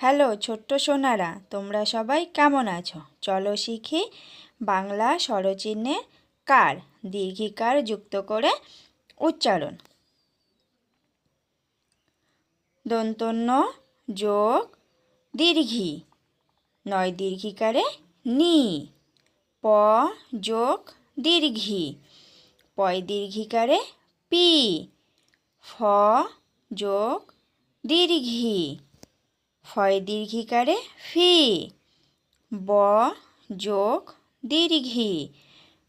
Hello, ছোট্ট সোনারা, তোমরা সবাই কেমন আছো? চলো শিখি বাংলা স্বরচিহ্নের কার, দীর্ঘিকার যুক্ত করে উচ্চারণ। দন্তন্য, যোগ, দীর্ঘি। নয় দীর্ঘিকারে নি। প, যোগ, দীর্ঘি। পয় দীর্ঘিকারে পি। ফ, যোগ, দীর্ঘি। ফয় দীর্ঘিকারে ফি। ব যোগ দীর্ঘি।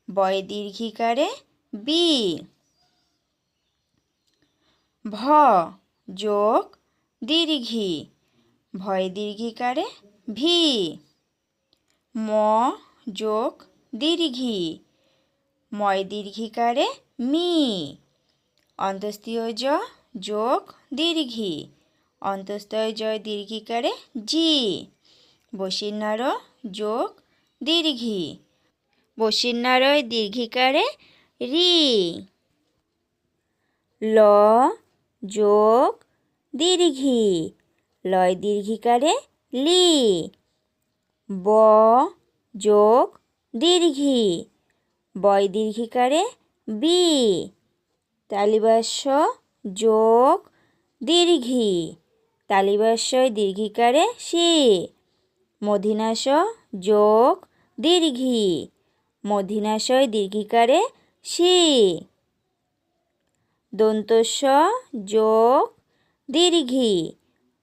বয় দীর্ঘিকারে বি। ভ যোগ দীর্ঘি। ভয় দীর্ঘিকারে ভি। ম যোগ দীর্ঘি। ময় দীর্ঘিকারে মি। অন্তস্তীয় জ যোগ দীর্ঘি। অন্তস্তয় জয় দীর্ঘিকারে জি। বসিন্নার যোগ দীর্ঘি। বসিন্নারয় দীর্ঘিকারে রি। ল যোগ দীর্ঘি। লয় দীর্ঘিকারে লি। ব যোগ দীর্ঘি। বয় দীর্ঘিকারে বি। তালিবাস্য যোগ দীর্ঘি। তালিবাস্যয় দীর্ঘিকারে সি। মধিনাশ যোগ দীর্ঘি। মধিনাশয় দীর্ঘিকারে সি। দন্তস্ব যোগ দীর্ঘি।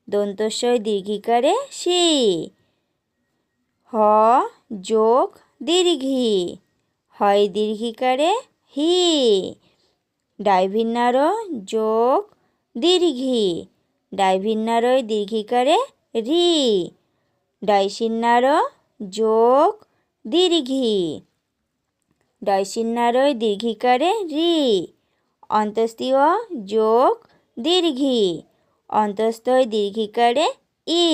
দন্তস্বয় দীর্ঘিকারে সি। হ যোগ দীর্ঘি। হয় দীর্ঘিকারে হি। ডাইভিন্নার যোগ দীর্ঘি। ডাইভিন্নারয় দীর্ঘিকারে রি। ডাইসিন্নার যোগ দীর্ঘি। ডাইসিন্নারয় দীর্ঘিকারে রি। অন্তস্তীয় যোগ দীর্ঘি। অন্তস্থয় দীর্ঘিকারে ই।